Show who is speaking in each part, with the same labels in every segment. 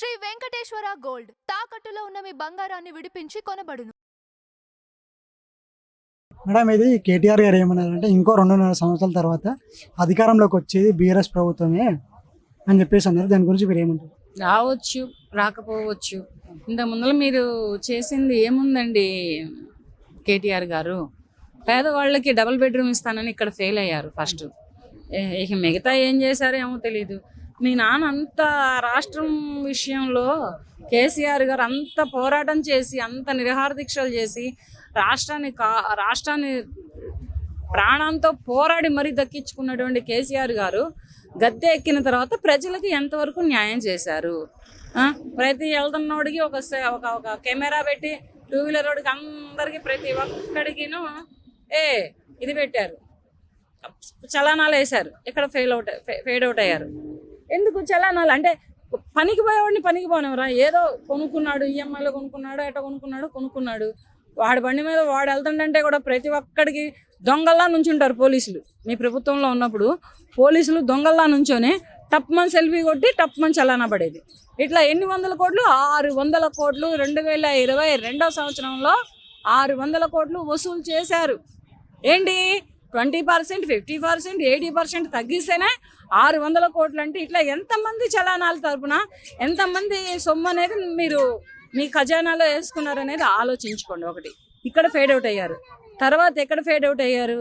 Speaker 1: Shri Venkateswara gold. తాకట్టులో ఉన్న మీ బంగారాన్ని విడిపించి కొనబడును.
Speaker 2: మేడం ఇది కేటీఆర్ గారు ఏమన్నారంటే ఇంకో రెండున్నర సంవత్సరాల తర్వాత అధికారంలోకి వచ్చేది బీఆర్ఎస్ ప్రభుత్వమే అని చెప్పేసి అన్నారు. దాని గురించి మీరు ఏమంటారు?
Speaker 3: రావచ్చు రాకపోవచ్చు. ఇంత ముందర మీరు చేసింది ఏముందండి కేటీఆర్ గారు? పేదవాళ్ళకి డబుల్ బెడ్రూమ్ ఇస్తానని ఇక్కడ ఫెయిల్ అయ్యారు ఫస్ట్. ఏ- ఇక మిగతా ఏం చేశారో ఏమో తెలియదు మీ నాన్న అంత రాష్ట్రం విషయంలో కేసీఆర్ గారు అంత పోరాటం చేసి అంత నిరహార దీక్షలు చేసి రాష్ట్రాన్ని కా రాష్ట్రాన్ని ప్రాణంతో పోరాడి మరీ దక్కించుకున్నటువంటి కేసీఆర్ గారు గద్దె ఎక్కిన తర్వాత ప్రజలకు ఎంతవరకు న్యాయం చేశారు? ప్రతి వెళ్తున్నోడికి ఒక ఒక ఒక కెమెరా పెట్టి టూ వీలర్ రోడ్కి అందరికి ప్రతి ఒక్కడికిను ఏ ఇది పెట్టారు. చలానాలు వేశారు. ఇక్కడ ఫెయిల్ అవుట్ ఫెయిడ్ అవుట్ అయ్యారు. ఎందుకు చలానాలు? అంటే పనికి పోయేవాడిని పనికి పోనివరా ఏదో కొనుక్కున్నాడు ఈఎంఐలో కొనుక్కున్నాడు ఎట కొనుక్కున్నాడు కొనుక్కున్నాడు. వాడి బండి మీద వాడు వెళ్తుండంటే కూడా ప్రతి ఒక్కడికి దొంగల్లా నుంచుంటారు పోలీసులు. మీ ప్రభుత్వంలో ఉన్నప్పుడు పోలీసులు దొంగల్లా నుంచొని టప్మన్ సెల్ఫీ కొట్టి టప్మన్ చలానా పడేది. ఇట్లా ఎన్ని వందల కోట్లు? ఆరు వందల కోట్లు. రెండు వేల ఇరవై రెండో సంవత్సరంలో ఆరు వందల కోట్లు వసూలు చేశారు. ఏంటి? Twenty percent fifty percent eighty percent తగ్గిస్తేనే ఆరు వందల కోట్లు అంటే ఇట్లా ఎంతమంది చలానాల తరపున ఎంతమంది సొమ్ము అనేది మీరు మీ ఖజానాలో వేసుకున్నారు అనేది ఆలోచించుకోండి ఒకటి. ఇక్కడ ఫేడ్ అవుట్ అయ్యారు. తర్వాత ఎక్కడ ఫేడ్ అవుట్ అయ్యారు?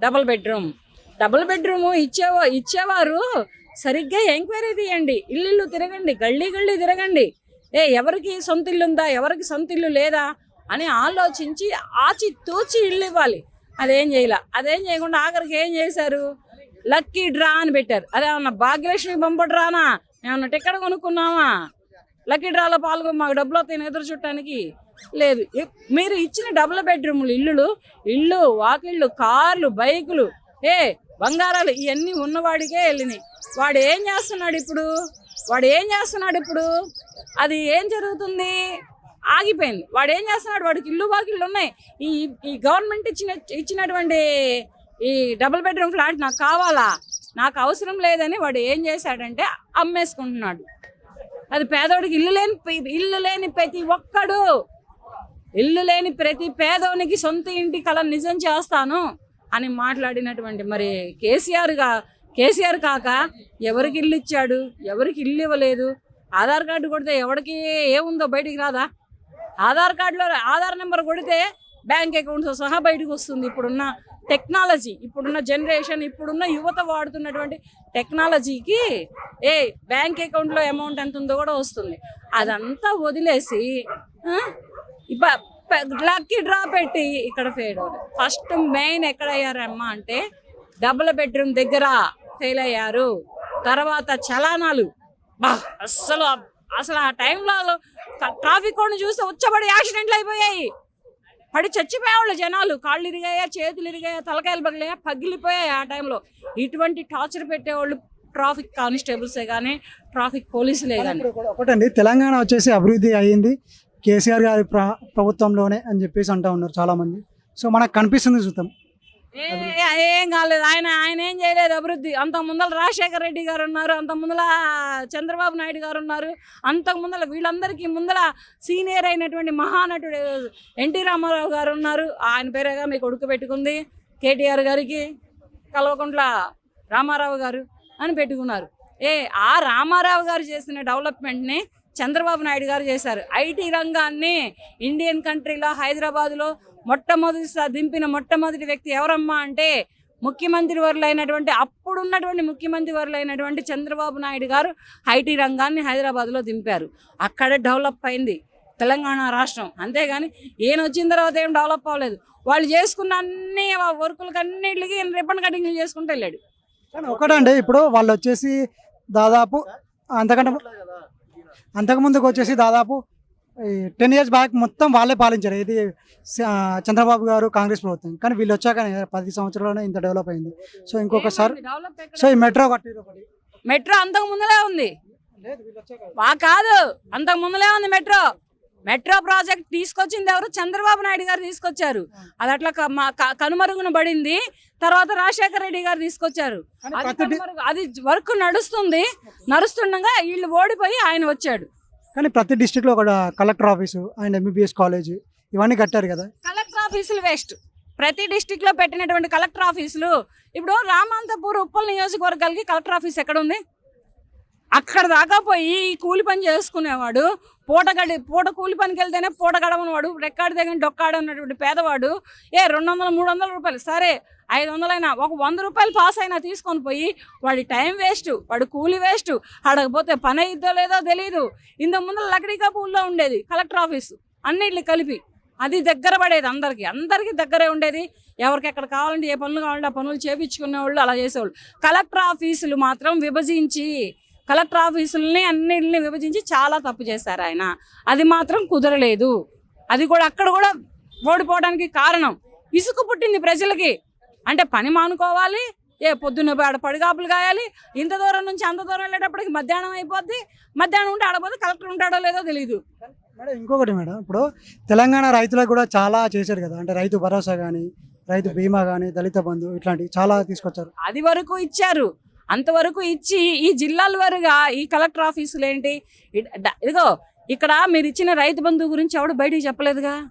Speaker 3: డబుల్ బెడ్రూమ్ డబుల్ బెడ్రూమ్ ఇచ్చేవా ఇచ్చేవారు సరిగ్గా ఎంక్వైరీ తీయండి. ఇల్లు తిరగండి గల్లీ గళ్ళీ తిరగండి. ఏ ఎవరికి సొంత ఇల్లు ఉందా ఎవరికి సొంత ఇల్లు లేదా? అని ఆలోచించి ఆచి తూచి ఇల్లు ఇవ్వాలి అదేం చేయలే. అదేం చేయకుండా ఆఖరికి ఏం చేశారు? లక్కీ డ్రా అని పెట్టారు. అదేమన్నా భాగ్యలక్ష్మి పంపడ్రానా ఏమన్నా టికెట్ కొనుక్కున్నామా లక్కీ డ్రాలో పాల్గొని మాకు డబ్బులు వస్తాయి ఎదురు చుట్టానికి లేదు. మీరు ఇచ్చిన డబుల్ బెడ్రూమ్లు ఇల్లులు ఇల్లు వాకిళ్ళు కార్లు బైకులు ఏ బంగారాలు ఇవన్నీ ఉన్నవాడికే వెళ్ళినాయి. వాడు ఏం చేస్తున్నాడు ఇప్పుడు? వాడు ఏం చేస్తున్నాడు ఇప్పుడు? అది ఏం జరుగుతుంది? ఆగిపోయింది. వాడు ఏం చేస్తున్నాడు? వాడికి ఇల్లు వాకిళ్ళు ఉన్నాయి. ఈ ఈ గవర్నమెంట్ ఇచ్చిన ఇచ్చినటువంటి ఈ డబుల్ బెడ్రూమ్ ఫ్లాట్ నాకు కావాలా? నాకు అవసరం లేదని వాడు ఏం చేశాడంటే అమ్మేసుకుంటున్నాడు. అది పేదోడికి ఇల్లు లేని ఇల్లు లేని ప్రతి ఒక్కడు ఇల్లు లేని ప్రతి పేదోనికి సొంత ఇంటి కళ నిజం చేస్తాను అని మాట్లాడినటువంటి మరి కేసీఆర్గా కేసీఆర్ కాక ఎవరికి ఇల్లు ఇచ్చాడు? ఎవరికి ఇల్లు ఇవ్వలేదు? ఆధార్ కార్డు కొడితే ఎవరికి ఏముందో బయటికి రాదా? ఆధార్ కార్డులో ఆధార్ నెంబర్ కొడితే బ్యాంక్ అకౌంట్తో సహా బయటకు వస్తుంది. ఇప్పుడున్న టెక్నాలజీ ఇప్పుడున్న జనరేషన్ ఇప్పుడున్న యువత వాడుతున్నటువంటి టెక్నాలజీకి ఏ బ్యాంక్ అకౌంట్లో అమౌంట్ ఎంత ఉందో కూడా వస్తుంది. అదంతా వదిలేసి లక్కీ డ్రా పెట్టి ఇక్కడ ఫెయిల్ అవుతుంది ఫస్ట్ మెయిన్ ఎక్కడ అయ్యారమ్మా అంటే డబుల్ బెడ్రూమ్ దగ్గర ఫెయిల్ అయ్యారు. తర్వాత చలానాలు. బా అస్సలు అసలు ఆ టైంలో ట్రాఫిక్ కోడ్ని చూస్తే ఉచ్చబడి యాక్సిడెంట్లు అయిపోయాయి. పడి చచ్చిపోయేవాళ్ళు జనాలు. కాళ్ళు ఇరిగాయా చేతులు ఇరిగాయా తలకాయలు పగిలాయా పగిలిపోయాయి ఆ టైంలో. ఇటువంటి టార్చర్ పెట్టేవాళ్ళు ట్రాఫిక్ కానిస్టేబుల్సే కానీ ట్రాఫిక్ పోలీసులే కానీ
Speaker 2: ఒకటండి. తెలంగాణ వచ్చేసి అభివృద్ధి అయ్యింది. కేసీఆర్ గారి ప్ర ప్రభుత్వంలోనే అని చెప్పేసి అంటూ ఉన్నారు చాలామంది. సో మనకు కనిపిస్తుంది చూద్దాం.
Speaker 3: ఏ- ఏం కాలేదు. ఆయన ఆయన ఏం చేయలేదు అభివృద్ధి. అంత ముందర రాజశేఖర రెడ్డి గారు ఉన్నారు అంత ముందర చంద్రబాబు నాయుడు గారు ఉన్నారు అంతకు ముందర వీళ్ళందరికీ ముందర సీనియర్ అయినటువంటి మహానటుడు ఎన్టీ రామారావు గారు ఉన్నారు. ఆయన పేరేగా మీ కొడుకు పెట్టుకుంది కేటీఆర్ గారికి కల్వకుంట్ల రామారావు గారు అని పెట్టుకున్నారు. ఏ ఆ రామారావు గారు చేసిన డెవలప్మెంట్ని చంద్రబాబు నాయుడు గారు చేశారు. ఐటీ రంగాన్ని ఇండియన్ కంట్రీలో హైదరాబాద్లో మొట్టమొదటి దింపిన మొట్టమొదటి వ్యక్తి ఎవరమ్మా అంటే ముఖ్యమంత్రి వర్లైనటువంటి అప్పుడున్నటువంటి ముఖ్యమంత్రి వర్లైనటువంటి చంద్రబాబు నాయుడు గారు ఐటీ రంగాన్ని హైదరాబాద్లో దింపారు. అక్కడ డెవలప్ అయింది తెలంగాణ రాష్ట్రం. అంతేగాని ఈయన వచ్చిన తర్వాత ఏం డెవలప్ అవ్వలేదు. వాళ్ళు చేసుకున్న అన్ని వర్కులకి అన్నిటికి రిబ్బన్ కటింగ్ చేసుకుంటూ వెళ్ళాడు.
Speaker 2: కానీ ఒకటండి ఇప్పుడు వాళ్ళు వచ్చేసి దాదాపు అంతకంటే అంతకుముందుకు వచ్చేసి దాదాపు టెన్ ఇయర్స్ బ్యాక్ మొత్తం వాళ్ళే పాలించారు. ఇది చంద్రబాబు గారు కాంగ్రెస్ ప్రభుత్వం. కానీ వీళ్ళు వచ్చాక పది సంవత్సరాల్లోనే ఇంత డెవలప్ అయింది. సో ఇంకొకసారి? సో ఈ మెట్రో కట్టిరు ఒకటి.
Speaker 3: మెట్రో అంతకు ముందులే ఉంది. వా కాదు. అంతకు ముందులే ఉంది మెట్రో. మెట్రో ప్రాజెక్ట్ తీసుకొచ్చింది ఎవరు? చంద్రబాబు నాయుడు గారు తీసుకొచ్చారు. అది అట్లా క- తర్వాత రాజశేఖర రెడ్డి గారు తీసుకొచ్చారు. అది వర్క్ నడుస్తుంది నడుస్తుండగా వీళ్ళు ఓడిపోయి ఆయన వచ్చాడు.
Speaker 2: కానీ ప్రతి డిస్టిక్లో ఒక collector office and MBBS college ఇవన్నీ కట్టారు కదా.
Speaker 3: కలెక్టర్ ఆఫీసులు వేస్ట్. ప్రతి డిస్టిక్లో పెట్టినటువంటి కలెక్టర్ ఆఫీసులు ఇప్పుడు రామంతపూర్ ఉప్పల్ నియోజకవర్గాలకి కలెక్టర్ ఆఫీస్ ఎక్కడ ఉంది అక్కడ దాకా పోయి ఈ కూలి పని చేసుకునేవాడు. పూట గడి పూట కూలి పనికి వెళ్తేనే పూట గడవనివాడు. రెక్కాడి దగ్గర డొక్కాడు అన్నటువంటి పేదవాడు. ఏ రెండు వందలు మూడు వందల రూపాయలు. సరే ఐదు వందలైనా ఒక వంద రూపాయలు పాస్ అయినా తీసుకొని పోయి వాడి టైం వేస్ట్ వాడు కూలి వేస్ట్. అడగపోతే పని అయిద్దో లేదో తెలియదు ఇంత ముందు లకడీకా పూల్లో ఉండేది కలెక్టర్ ఆఫీసు. అన్నిట్లు కలిపి. అది దగ్గర పడేది అందరికీ. అందరికీ దగ్గరే ఉండేది. ఎవరికి ఎక్కడ కావాలంటే ఏ పనులు కావాలంటే ఆ పనులు చేపించుకునే వాళ్ళు అలా చేసేవాళ్ళు. కలెక్టర్ ఆఫీసులు మాత్రం విభజించి కలెక్టర్ ఆఫీసులని అన్నిటిని విభజించి చాలా తప్పు చేశారు ఆయన. అది మాత్రం కుదరలేదు. అది కూడా అక్కడ కూడా ఓడిపోవడానికి కారణం. ఇసుక పుట్టింది ప్రజలకి. అంటే పని మానుకోవాలి ఏ పొద్దున్న ఆడ పడిగాపులు కాయాలి ఇంత దూరం నుంచి అంత దూరం వెళ్ళేటప్పటికి మధ్యాహ్నం అయిపోద్ది. మధ్యాహ్నం ఉంటే ఆడపోతే కలెక్టర్ ఉంటాడో లేదో తెలియదు
Speaker 2: మేడం ఇంకొకటి మేడం ఇప్పుడు తెలంగాణ రైతులకు కూడా చాలా చేశారు కదా. అంటే రైతు భరోసా కానీ రైతు బీమా కానీ దళిత బంధు ఇట్లాంటివి చాలా తీసుకొచ్చారు.
Speaker 3: అది వరకు ఇచ్చారు. అంతవరకు ఇచ్చి ఈ జిల్లాల వారుగా ఈ కలెక్టర్ ఆఫీసులు ఏంటి ఇదిగో ఇక్కడ మీరు ఇచ్చిన రైతు బంధువు గురించి ఎవడు బయటికి చెప్పలేదుగా?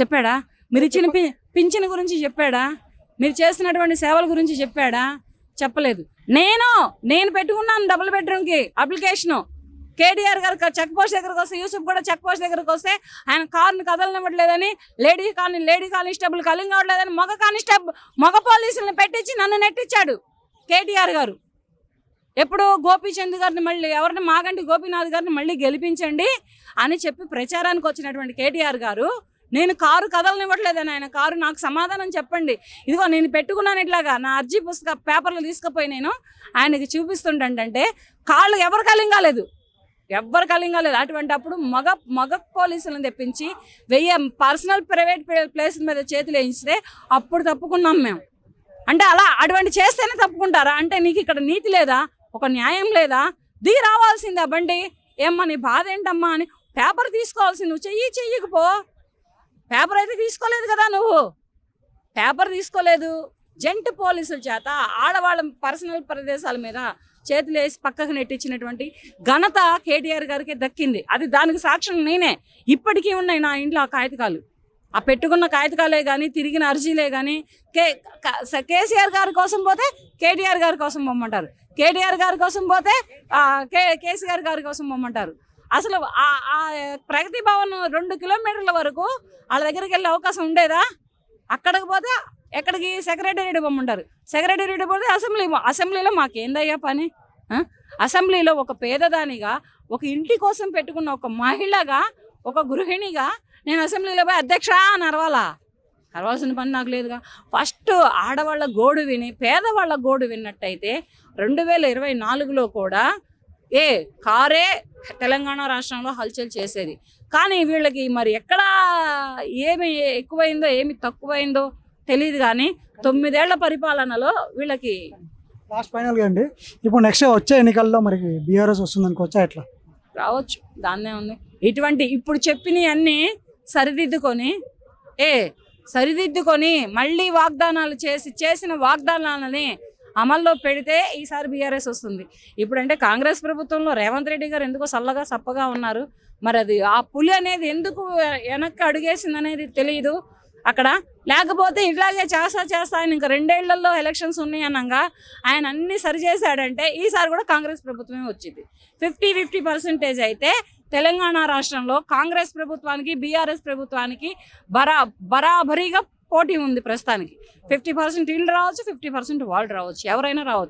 Speaker 3: చెప్పాడా? మీరు ఇచ్చిన పి- పింఛన్ గురించి చెప్పాడా? మీరు చేసినటువంటి సేవల గురించి చెప్పాడా? చెప్పలేదు. నేను నేను పెట్టుకున్నాను డబుల్ బెడ్రూమ్కి అప్లికేషను. కేటీఆర్ గారు చెక్ పోస్ట్ దగ్గరకు వస్తే యూసుఫ్ కూడా చెక్ పోస్ట్ దగ్గరకు వస్తే ఆయన కారుని కదలనివ్వట్లేదని లేడీ కాలనీ లేడీ కానిస్టేబుల్ కలింగవట్లేదని మగ కానిస్టేబుల్ మగ పోలీసులను పెట్టించి నన్ను నెట్టించాడు కేటీఆర్ గారు. ఎప్పుడు గోపీచంద్ గారిని మళ్ళీ ఎవరిని మాగంటి గోపీనాథ్ గారిని మళ్ళీ గెలిపించండి అని చెప్పి ప్రచారానికి వచ్చినటువంటి కేటీఆర్ గారు నేను కారు కదలనివ్వట్లేదని ఆయన కారు నాకు సమాధానం చెప్పండి. ఇదిగో నేను పెట్టుకున్నాను ఇట్లాగా నా అర్జీ పుస్తక పేపర్లు తీసుకుపోయి నేను ఆయనకి చూపిస్తుంటే కాళ్ళు ఎవరు కలింగాలేదు ఎవ్వరు కలింగాలేదు అటువంటి అప్పుడు మగ మగ పోలీసులను తెప్పించి వెయ్యి పర్సనల్ ప్రైవేట్ ప్లేస్ మీద చేతులు వేయించితే అప్పుడు తప్పుకున్నాం మేము. అంటే అలా అటువంటి చేస్తేనే తప్పుకుంటారా? అంటే నీకు ఇక్కడ నీతి లేదా? ఒక న్యాయం లేదా? దీ రావాల్సిందా బండి? ఏమ్మా నీ బాధ ఏంటమ్మా అని పేపర్ తీసుకోవాల్సింది నువ్వు. చెయ్యి చెయ్యకపో పేపర్ అయితే తీసుకోలేదు కదా నువ్వు. పేపర్ తీసుకోలేదు. జంట్ పోలీసుల చేత ఆడవాళ్ళ పర్సనల్ ప్రదేశాల మీద చేతులు వేసి పక్కకు నెట్టించినటువంటి ఘనత కేటీఆర్ గారికి దక్కింది. అది దానికి సాక్ష్యం నేనే. ఇప్పటికీ ఉన్నాయి నా ఇంట్లో ఆ కాగితకాలు. ఆ పెట్టుకున్న కాగితకాలే కానీ తిరిగిన అర్జీలే కానీ కే కేసీఆర్ గారి కోసం పోతే కేటీఆర్ గారి కోసం పొమ్మంటారు. కేటీఆర్ గారి కోసం పోతే కే కేసీఆర్ గారి కోసం పొమ్మంటారు. అసలు ఆ ఆ ప్రగతి భవన్ రెండు కిలోమీటర్ల వరకు వాళ్ళ దగ్గరికి వెళ్ళే అవకాశం ఉండేదా? అక్కడికి పోతే ఎక్కడికి సెక్రటరీ పొమ్మంటారు. సెక్రటరీ పోతే అసెంబ్లీ అసెంబ్లీలో మాకేందయ్యా పని? అసెంబ్లీలో ఒక పేదదానిగా ఒక ఇంటి కోసం పెట్టుకున్న ఒక మహిళగా ఒక గృహిణిగా నేను అసెంబ్లీలో పోయి అధ్యక్ష అని అరవాలా అరవాల్సిన పని నాకు లేదుగా. ఫస్ట్ ఆడవాళ్ళ గోడు విని పేదవాళ్ళ గోడు విన్నట్టయితే రెండు వేల ఇరవై నాలుగులో కూడా ఏ కారే తెలంగాణ రాష్ట్రంలో హల్చల్ చేసేది. కానీ వీళ్ళకి మరి ఎక్కడ ఏమి ఎక్కువైందో ఏమి తక్కువైందో తెలియదు కానీ తొమ్మిదేళ్ళ పరిపాలనలో వీళ్ళకి
Speaker 2: లాస్ట్ ఫైనల్గా అండి. ఇప్పుడు నెక్స్ట్ వచ్చే ఎన్నికల్లో మరి బీఆర్ఎస్ వస్తుంది అనుకోవచ్చా ఎట్లా?
Speaker 3: రావచ్చు. దాన్నే ఉంది. ఇటువంటి ఇప్పుడు చెప్పినవి అన్నీ సరిదిద్దుకొని ఏ సరిదిద్దుకొని మళ్ళీ వాగ్దానాలు చేసి చేసిన వాగ్దానాలని అమల్లో పెడితే ఈసారి బీఆర్ఎస్ వస్తుంది. ఇప్పుడంటే కాంగ్రెస్ ప్రభుత్వంలో రేవంత్ రెడ్డి గారు ఎందుకో చల్లగా సప్పగా ఉన్నారు. మరి అది ఆ పులి అనేది ఎందుకు వెనక్కి అడుగేసింది అనేది తెలియదు అక్కడ లేకపోతే ఇట్లాగే చేస్తా చేస్తా ఆయన ఇంకా రెండేళ్ళలో ఎలక్షన్స్ ఉన్నాయి అనగా ఆయన అన్ని సరిచేశాడంటే ఈసారి కూడా కాంగ్రెస్ ప్రభుత్వమే వచ్చింది. ఫిఫ్టీ ఫిఫ్టీ పర్సెంటేజ్ అయితే తెలంగాణ రాష్ట్రంలో కాంగ్రెస్ ప్రభుత్వానికి బీఆర్ఎస్ ప్రభుత్వానికి బరా బరాబరీగా పోటీ ఉంది ప్రస్తుతానికి. ఫిఫ్టీ పర్సెంట్ వీళ్ళు రావచ్చు ఫిఫ్టీ పర్సెంట్ వాళ్ళు రావచ్చు. ఎవరైనా రావచ్చు.